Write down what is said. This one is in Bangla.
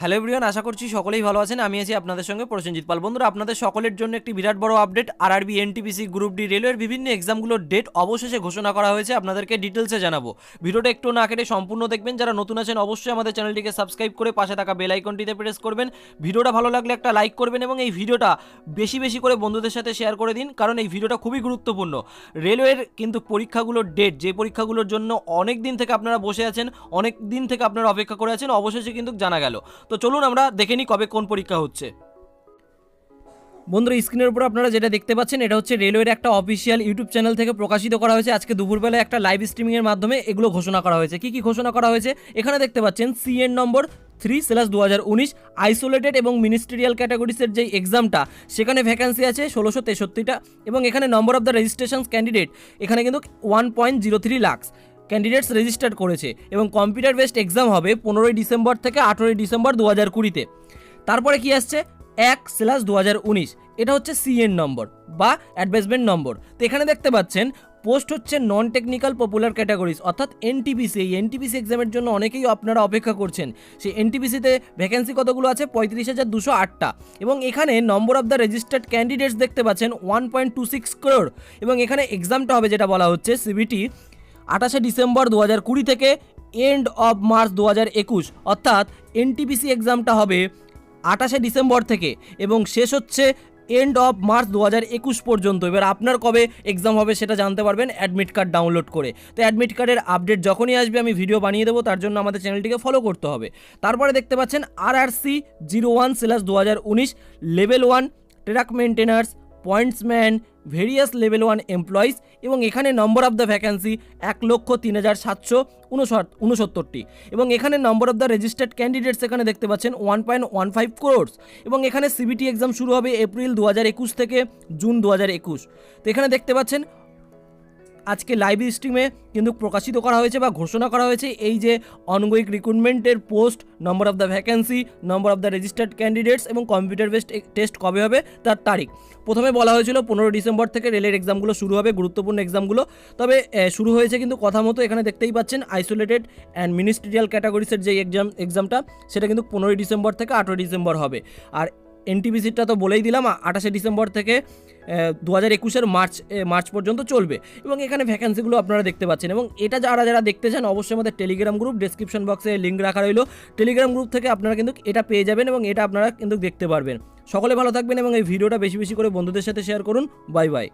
হ্যালো এভরিওয়ান, আশা করছি সকলেই ভালো আছেন। আমি আছি আপনাদের সঙ্গে প্রসেনজিৎ পাল। বন্ধুরা, আপনাদের সকলের জন্য একটি বিরাট বড় update RRB NTPC group D রেলওয়ের বিভিন্ন এক্সামগুলোর ডেট অবশেষে ঘোষণা করা হয়েছে। আপনাদেরকে ডিটেলসে জানাব। ভিডিওটা একটু না কেটে সম্পূর্ণ দেখবেন। যারা নতুন আছেন, অবশ্যই আমাদের চ্যানেলটিকে সাবস্ক্রাইব করে পাশে থাকা বেল আইকনটিতে প্রেস করবেন। ভিডিওটা ভালো লাগলে একটা লাইক করবেন এবং এই ভিডিওটা বেশি বেশি করে বন্ধুদের সাথে শেয়ার করে দিন, কারণ এই ভিডিওটা খুবই গুরুত্বপূর্ণ। রেলওয়ের কিন্তু পরীক্ষাগুলোর ডেট যে পরীক্ষাগুলোর জন্য অনেক দিন থেকে আপনারা বসে আছেন, অনেক দিন থেকে আপনারা অপেক্ষা করে আছেন, অবশেষে কিন্তু জানা গেল। তো চলুন আমরা দেখে নিই কবে কোন পরীক্ষা হচ্ছে। বন্ধুরা স্ক্রিনের উপর আপনারা যেটা দেখতে পাচ্ছেন, এটা হচ্ছে রেলওয়ের একটা অফিসিয়াল ইউটিউব চ্যানেল থেকে প্রকাশিত করা হয়েছে। আজকে দুপুরবেলা একটা লাইভ স্ট্রিমিংয়ের মাধ্যমে এগুলো ঘোষণা করা হয়েছে। কি কি ঘোষণা করা হয়েছে? এখানে দেখতে পাচ্ছেন সিএন নম্বর থ্রি স্ল্যাশ দু আইসোলেটেড এবং মিনিস্ট্রিয়াল ক্যাটাগরিসের যে এক্সামটা সেখানে ভ্যাকান্সি আছে ষোলোশো তেষট্টিটা এবং এখানে number of the registration candidate এখানে কিন্তু one point zero three lakhs candidates registered করেছে এবং কম্পিউটার বেসড এক্সাম হবে পনেরোই ডিসেম্বর থেকে আঠেরোই ডিসেম্বর দু হাজার কুড়িতে। তারপরে কি আসছে? এক স্ল্যাশ দু হাজার উনিশ। এটা হচ্ছে সিএন নম্বর বা অ্যাডভার্টাইজমেন্ট নম্বর তো এখানে দেখতে পাচ্ছেন পোস্ট হচ্ছে নন টেকনিক্যাল পপুলার ক্যাটাগরিজ অর্থাৎ এনটিপিসি এই এনটিপিসি এক্সামের জন্য অনেকেই আপনারা অপেক্ষা করছেন। সেই এনটিপিসিতে ভ্যাকেন্সি কতগুলো আছে? পঁয়ত্রিশ হাজার দুশো আটটা। এবং এখানে number of the registered candidates দেখতে পাচ্ছেন one point two six crore এবং এখানে এক্সামটা হবে, যেটা বলা হচ্ছে সিবিটি আঠাশে ডিসেম্বর দু হাজার কুড়ি থেকে এন্ড অফ মার্চ দু হাজার একুশ, অর্থাৎ এনটিপিসি এক্সামটা হবে আঠাশে ডিসেম্বর থেকে এবং শেষ হচ্ছে এন্ড অফ মার্চ দু হাজার একুশ পর্যন্ত। এবার আপনার কবে এক্সাম হবে সেটা জানতে পারবেন অ্যাডমিট কার্ড ডাউনলোড করে। তো অ্যাডমিট কার্ডের আপডেট যখনই আসবে, আমি ভিডিও বানিয়ে দেবো, তার জন্য আমাদের চ্যানেলটিকে ফলো করতে হবে। তারপরে দেখতে পাচ্ছেন R R C zero one slash দু হাজার উনিশ level one track maintainers pointsman various level one employees এবং এখানে নম্বর অফ দ্য ভ্যাকেন্সি এক লক্ষ তিন হাজার সাতশো উনসত্তরটি। এবং এখানে number of the registered candidates এখানে দেখতে পাচ্ছেন one point one five crores এবং এখানে সিবিটি এক্সাম শুরু হবে এপ্রিল দু হাজার একুশ থেকে জুন দু হাজার একুশ। তো এখানে দেখতে পাচ্ছেন আজকে লাইভ স্ট্রিমে কিন্তু প্রকাশিত করা হয়েছে বা ঘোষণা করা হয়েছে এই যে ongoing রিক্রুটমেন্টের post number of the vacancy number of the registered candidates এবং কম্পিউটার বেসড টেস্ট কবে হবে, তার তারিখ। প্রথমে বলা হয়েছিল পনেরো ডিসেম্বর থেকে রেলের এক্সামগুলো শুরু হবে, গুরুত্বপূর্ণ এক্সামগুলো তবে শুরু হয়েছে কিন্তু কথা মতো এখানে দেখতেই পাচ্ছেন আইসোলেটেড অ্যান্ড মিনিস্ট্রিয়াল ক্যাটাগরিসের যে এক্সাম এক্সামটা সেটা কিন্তু পনেরোই ডিসেম্বর থেকে আঠেরোই ডিসেম্বর হবে। আর এনটিপিসিটা তো বলেই দিলাম আঠাশে ডিসেম্বর থেকে দু হাজার একুশের মার্চ মার্চ পর্যন্ত চলবে। এবং এখানে ভ্যাকেন্সিগুলো আপনারা দেখতে পাচ্ছেন। এবং এটা যারা যারা দেখতে চান, অবশ্যই আমাদের টেলিগ্রাম গ্রুপ ডিসক্রিপশন বক্সে লিঙ্ক রাখা রইল। টেলিগ্রাম গ্রুপ থেকে আপনারা কিন্তু এটা পেয়ে যাবেন এবং এটা আপনারা কিন্তু দেখতে পারবেন। সকলে ভালো থাকবেন এবং এই ভিডিওটা বেশি বেশি করে বন্ধুদের সাথে শেয়ার করুন। Bye bye